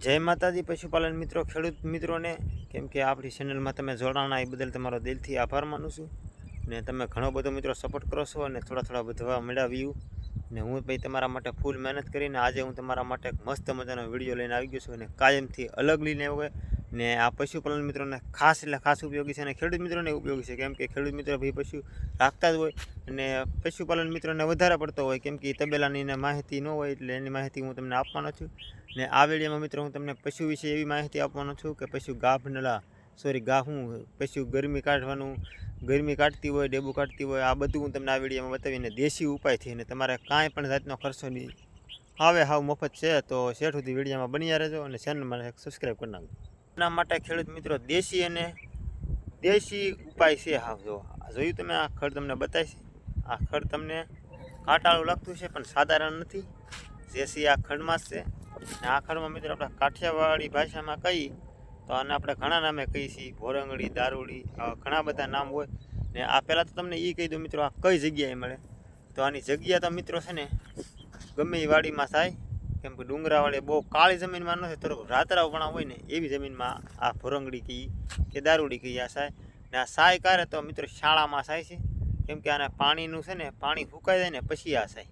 જય માતાજી, પશુપાલન મિત્રો, ખેડૂત મિત્રોને, કેમ કે આપણી ચેનલમાં તમે જોડાણા, એ બદલ તમારો દિલથી આભાર માનું છું. ને તમે ઘણો બધો મિત્રો સપોર્ટ કરો છો અને થોડા થોડા વધવા મેળવ્યું. ને હું ભાઈ તમારા માટે ફૂલ મહેનત કરીને આજે હું તમારા માટે એક મસ્ત મજાનો વીડિયો લઈને આવી ગયો છું અને કાયમથી અલગ લઈને આવ્યો ને આ પશુપાલન મિત્રોને ખાસ એટલે ખાસ ઉપયોગી છે અને ખેડૂત મિત્રોને ઉપયોગી છે. કેમ કે ખેડૂત મિત્રો ભાઈ પશુ રાખતા જ હોય અને પશુપાલન મિત્રોને વધારે પડતો હોય. કેમ કે તબેલાની એને માહિતી ન હોય એટલે એની માહિતી હું તમને આપવાનો છું. ને આ વિડીયોમાં મિત્રો હું તમને પશુ વિશે એવી માહિતી આપવાનો છું કે પશુ ગાભ નલા સોરી ગાહું પશુ ગરમી કાઢવાનું, ગરમી કાઢતી હોય, ડેબુ કાઢતી હોય, આ બધું હું તમને આ વિડીયોમાં બતાવીને દેશી ઉપાયથી અને તમારે કાંઈ પણ જાતનો ખર્ચો નહીં. આવે, હાવ મફત છે, તો શેઠ સુધી વિડીયોમાં બન્યા રહેજો અને ચેનલમાં સબસ્ક્રાઈબ કરી નાખજો. એના માટે ખેડૂત મિત્રો દેશી અને દેશી ઉપાય છે હા જો. આ જોયું તમે, આ ખડ તમને બતાવીશ આ ખડ તમને કાંટાળું લાગતું છે, પણ સાધારણ નથી. દેશી આ ખડમાં છે. અને આ ખડમાં મિત્રો આપણે કાઠિયાવાડી ભાષામાં કહીએ તો આને આપણે ઘણા નામે કહીએ છીએ. ભોરંગડી દારૂડી, આવા ઘણા બધા નામ હોય. ને આ પહેલાં તો તમને એ કહી દઉં મિત્રો, આ કઈ જગ્યાએ મળે? તો આની જગ્યા તો મિત્રો છે ને ગમે એ વાડીમાં થાય. કેમ કે ડુંગરાવાળે બહુ કાળી જમીનમાં ન થાય થોડુંક રાતરાવપણા હોય ને એવી જમીનમાં આ ભોરંગડી કહી કે દારૂડી કહી આ સાય. ને આ સાય કરે તો મિત્રો શાળામાં સાય છે. કેમ કે આને પાણીનું છે ને, પાણી ફૂંકાઈ જાય ને પછી આ સાય.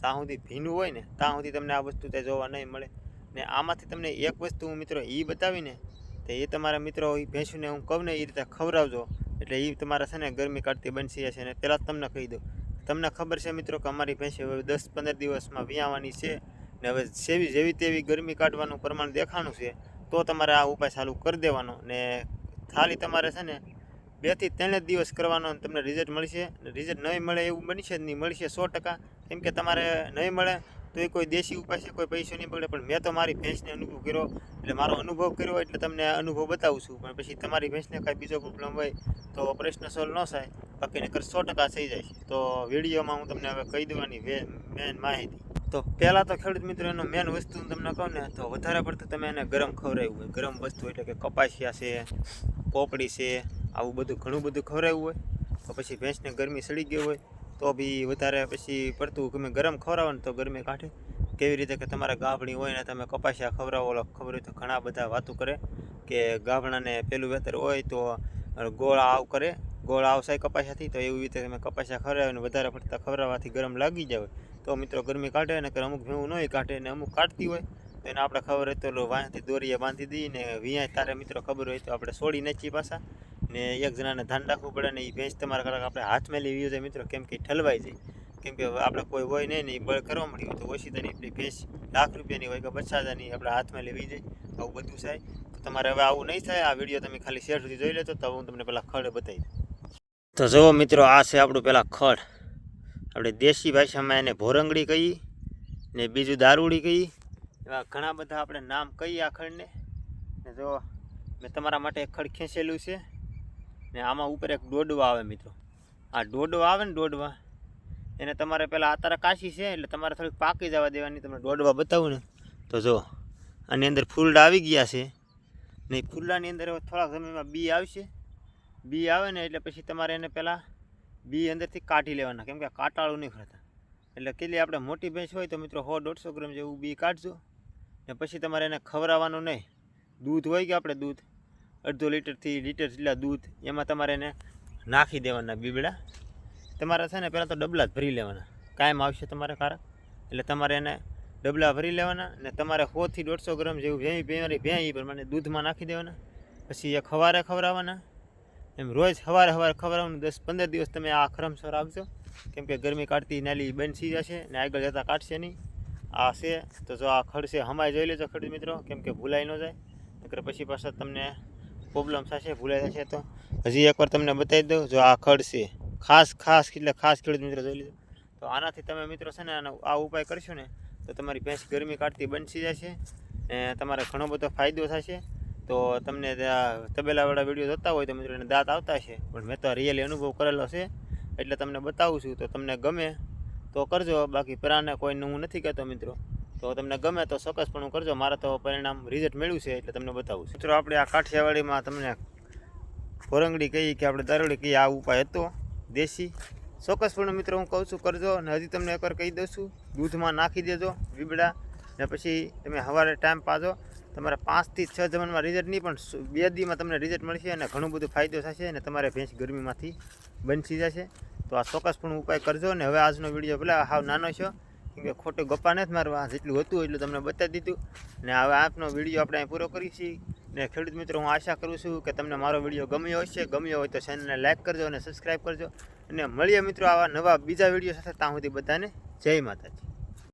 ત્યાં સુધી ભીનું હોય ને, ત્યાં સુધી તમને આ વસ્તુ ત્યાં જોવા નહીં મળે. ને આમાંથી તમને એક વસ્તુ હું મિત્રો એ બતાવીને, તો એ તમારા મિત્રો એ ભેંસુને હું કહું ને એ રીતે ખવડાવજો. એટલે એ તમારા છે ને ગરમી કાઢતી બનશી હશે ને પહેલાં જ તમને કહી દઉં. તમને ખબર છે મિત્રો કે અમારી ભેંસ હવે દસ પંદર દિવસમાં વિયાવાની છે. ને હવે સેવી, જેવી તેવી ગરમી કાઢવાનું પ્રમાણ દેખાણું છે, તો તમારે આ ઉપાય ચાલુ કરી દેવાનો ને ખાલી તમારે છે ને બેથી ત્રણ દિવસ કરવાનો તમને રિઝલ્ટ મળશે રિઝલ્ટ નહીં મળે એવું બનશે જ નહીં, મળશે સો ટકા. કેમ કે તમારે નહીં મળે તો એ કોઈ દેશી ઉપાય છે, કોઈ પૈસો નહીં પડે પણ મેં તો મારી ભેંસને અનુભવ કર્યો, એટલે મારો અનુભવ કર્યો એટલે તમને અનુભવ બતાવું છું. પણ પછી તમારી ભેંસને કાંઈ બીજો પ્રોબ્લેમ હોય તો ઓપરેશન સોલ્વ ન થાય, બાકી નકર સો ટકા થઈ જાય તો વિડીયોમાં હું તમને હવે કહી દેવાની મેન માહિતી. તો પહેલાં તો ખેડૂત મિત્રો, એનો મેન વસ્તુ હું તમને કહું ને, તો વધારે પડતું તમે એને ગરમ ખવડાવ્યું હોય. ગરમ વસ્તુ એટલે કે કપાસિયા છે, પોપડી છે, આવું બધું ઘણું બધું ખવડાવ્યું હોય. તો પછી ભેંસને ગરમી સડી ગઈ હોય, તો બી વધારે પછી પડતું તમે ગરમ ખવડાવો ને તો ગરમી કાઢે. કેવી રીતે કે તમારા ગાભણી હોય ને તમે કપાસિયા ખવડાવો ખબર હોય તો ઘણા બધા વાતો કરે કે ગાભણાને પેલું વેતર હોય તો ગોળ આવ કરે. ગોળ આવશે સાય કપાસિયાથી, તો એવી રીતે તમે કપાસિયા ખવડાવે ને વધારે પડતા ખવડાવવાથી ગરમ લાગી જાય. તો મિત્રો ગરમી કાઢે ને અમુક ભેવું નહીં કાઢે ને અમુક કાઢતી હોય, તો એને આપણે ખબર હોય તો વાંથી દોરીએ, બાંધી દઈએ ને વિયા તારે મિત્રો ખબર હોય તો આપણે છોડી નાખીએ પાછા ને એક જણાને ધ્યાન રાખવું પડે ને એ ભેંસ તમારા કલાક આપણે હાથમાં લેવી જાય મિત્રો કેમ કે ઠલવાઈ જાય કેમ કે આપણે કોઈ હોય નહીં ને એ બળ કરવા મળ્યું હોય તો ઓછી તારી એટલી ભેંસ લાખ રૂપિયાની હોય કે પચાસ આપણે હાથમાં લેવી જાય આવું બધું થાય. તો તમારે હવે આવું નહીં થાય, આ વીડિયો તમે ખાલી શેર સુધી જોઈ લેતો તો હું તમને પહેલાં ખડ બતાવી તો જુઓ મિત્રો, આ છે આપણું પહેલાં ખડ. આપણે દેશી ભાષામાં એને ભોરંગડી કહી ને બીજું દારૂડી કહી એવા ઘણા બધા આપણે નામ કહીએ આ ખડને. ને જો, મેં તમારા માટે એક ખડ ખેંચેલું છે. ને આમાં ઉપર એક ડોડવા આવે મિત્રો. આ ડોડવા આવે ને દોડવા, એને તમારે પહેલાં આ તારા કાશી છે, એટલે તમારે થોડીક પાકી જવા દેવાની, તમને દોડવા બતાવું ને. તો જો, આની અંદર ફૂલડા આવી ગયા છે. ને ફૂલડાની અંદર થોડાક સમયમાં બી આવશે. બી આવે ને એટલે પછી તમારે એને પહેલાં બી અંદરથી કાઢી લેવાના. કેમ કે કાટાળું નહીં ખરતા એટલે કેટલી આપણે મોટી ભેંસ હોય તો મિત્રો સો દોઢસો ગ્રામ જેવું બી કાઢજો. ને પછી તમારે એને ખવડાવવાનું નહીં. દૂધ હોય કે આપણે દૂધ? અડધો લીટરથી લીટર જેટલા દૂધ એમાં તમારે એને નાખી દેવાના બીબડા. તમારે છે ને પહેલાં તો ડબલા જ ભરી લેવાના. કાયમ આવશે તમારે કારક એટલે તમારે એને ડબલા ભરી લેવાના ને તમારે સોથી દોઢસો ગ્રામ જેવું ભેં ભેંરી ભેં એ પ્રમાણે દૂધમાં નાખી દેવાના. પછી એ ખવારે ખવડાવવાના. એમ રોજ સવારે સવારે ખવડાવવાનું દસ પંદર દિવસ તમે આ ખરમસર આપજો કેમ કે ગરમી કાઢતી નાલી બનસી જશે ને આગળ જતાં કાઢશે નહીં. આ છે, તો જો આ ખડ છે, હમાય જોઈ લેજો ખડ મિત્રો, કેમ કે ભૂલાઈ ન જાય. નકર પછી પાછા તમને પ્રોબ્લેમ થશે, ભૂલાઈ જશે તો. હજી એકવાર તમને બતાવી દઉં, જો આ ખડ છે. ખાસ ખાસ, એટલે ખાસ ખેડૂત મિત્રો જોઈ લીધો તો આનાથી તમે મિત્રો છે ને આ ઉપાય કરશો ને, તો તમારી ભેંસ ગરમી કાઢતી બનશી જશે ને તમારે ઘણો બધો ફાયદો થશે. તો તમને ત્યાં તબેલાવાળા વીડિયો જોતા હોય તો મિત્રો એને દાંત આવતા છે. પણ મેં તો રિયલી અનુભવ કરેલો છે. એટલે તમને બતાવું છું તો તમને ગમે તો કરજો. બાકી પરાને કોઈને હું નથી કહેતો મિત્રો. તો તમને ગમે તો ચોક્કસપણું કરજો. મારા તો પરિણામ રિઝલ્ટ મળ્યું છે એટલે તમને બતાવું છું. મિત્રો આપણે આ કાઠિયાવાડીમાં તમને ફોરંગડી કહી કે આપણે દારૂડી કહીએ, આ ઉપાય હતો. દેશી. ચોક્કસપણે મિત્રો હું કહું છું, કરજો અને હજી તમને એકવાર કહી દઉં છું. દૂધમાં નાખી દેજો બીબડા ને પછી તમે સવારે ટાઈમ પાજો. તમારે પાંચથી છ જમણમાં રિઝલ્ટ નહીં, પણ બે દીમાં તમને રિઝલ્ટ મળશે અને ઘણું બધું ફાયદો થશે અને તમારે ભેંસ ગરમીમાંથી બનશી જશે. તો આ ચોક્કસપણે ઉપાય કરજો અને હવે આજનો વીડિયો પેલા હાવ નાનો છો, કેમ કે ખોટું ગપ્પા નથી મારવા જેટલું હતું એટલું તમને બતાવી દીધું. ને હવે આપનો વીડિયો આપણે અહીં પૂરો કરીશું ને ખેડૂત મિત્રો, હું આશા કરું છું કે તમને મારો વીડિયો ગમ્યો હશે. ગમ્યો હોય તો ચેનલને લાઈક કરજો અને સબસ્ક્રાઈબ કરજો. અને મળીએ મિત્રો આવા નવા બીજા વીડિયો સાથે, ત્યાં સુધી બધાને જય માતાજી.